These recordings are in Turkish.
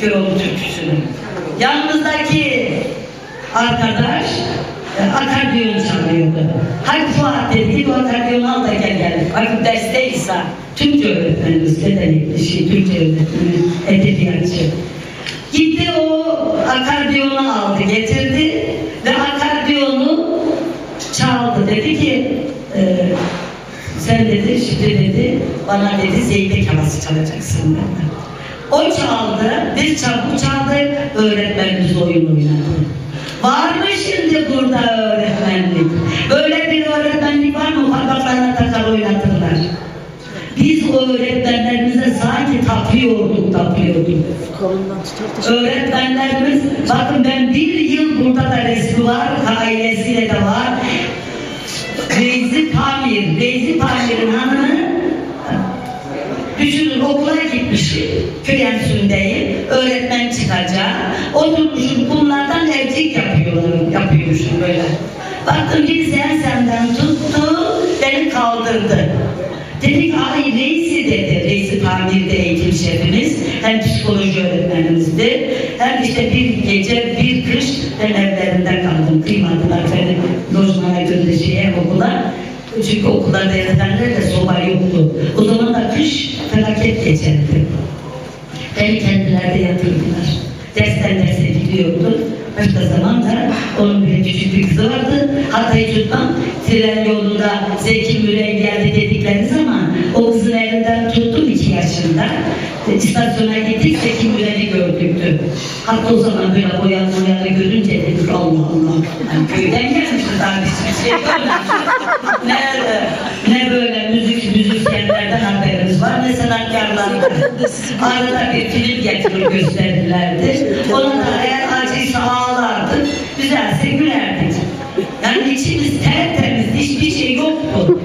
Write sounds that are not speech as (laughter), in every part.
Köroğlu türküsünü. Yanımızdaki arkadaş e, akordeon çalıyordu. Hadi Fuat dedi ki bu akordeyonu al da gel gel. Bakın dersteyse Türkçe öğretmenimiz bedenekli şey, Türkçe öğretmeni, edebiyatçı. Gitti o akordeyonu aldı getirdi ve akordeyonu çaldı. Dedi ki e, sen dedi şimdi dedi bana dedi zeybek havası çalacaksın dedi. O çaldı, biz çabuk çaldık, öğretmenimiz oyun oynadı. Var mı şimdi burada öğretmenlik? Böyle bir öğretmenlik var mı? Parmaklarına takar oynatırlar. Biz o öğretmenlerimize sanki tapıyorduk, tapıyorduk. Öğretmenlerimiz, bakın ben bir yıl burada da resmi var, ailesiyle de var. Öğretmen çıkacak. Oturmuşum bunlardan evcilik yapıyorum, yapıyormuşum böyle. Baktım birisi ensemden tuttu, beni kaldırdı. Dedik ay reisi dedi, reisi tamirde eğitim şefimiz, hem psikoloji öğretmenimizdi, hem işte bir gece, bir kış ben evlerinde kaldım, kıymadılar beni lojmana göndereceği okula. Çünkü okullarda öğretmenler soba yoktu. O zaman da kış felaket geçerdi. Beni kendilerde yatırdılar. Dersten derse gidiyordum. Başka zaman da onun bir küçük bir kızı vardı. Hatay'ı tutmam. Tren yolunda Zeki Müren geldi dedikleri zaman o kızın elinden tuttum iki yaşında. İstasyona gittik Zeki Müren'i gördüktü. Hatta o zaman böyle boyan boyanı görünce dedik Allah Allah. Yani köyden gelmişiz daha biz bir şey görmedik. (laughs) ne, ne böyle müzik müzisyenlerden haberimiz var ne sanatkarlardan. Arada bir film getirir gösterirlerdi. Ona da eğer acıysa ağlardık, güzelse gülerdik. Yani içimiz tertemiz, hiçbir şey yoktu.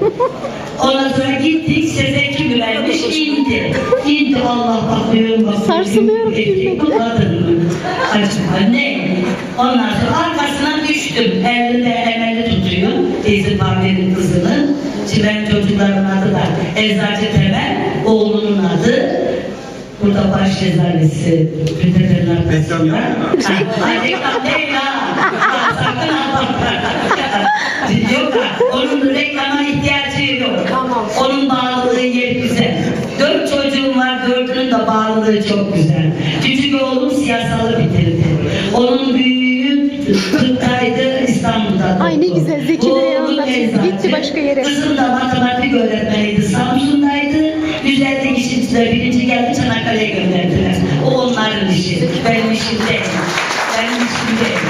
Ondan sonra gittik, Sezeki Mürenmiş indi. İndi Allah bakıyorum bakıyorum. Sarsılıyorum mi kadın? Acaba ne? Ondan sonra arkasına düştüm. Elinde emeli tutuyor. Teyze Pamper'in kızını. Şimdi benim çocuklarımın adı da Eczacı. Cezalesi Fetheder'in arkasında. Ha, Ay reklam değil ha. Sakın ha. Yok. Onun reklama ihtiyacı yok. Tamam. Onun bağlılığı yeri güzel. Dört çocuğum var, dördünün de bağlılığı çok güzel. Küçük oğlum siyasalı bitirdi. Onun büyüğü tıptaydı İstanbul'da. Ay ne güzel, Zeki yanında. eczacı. Gitti başka yere. Kızım da matematik öğretmeniydi. Samsun'daydı. Güzellik appreciate it.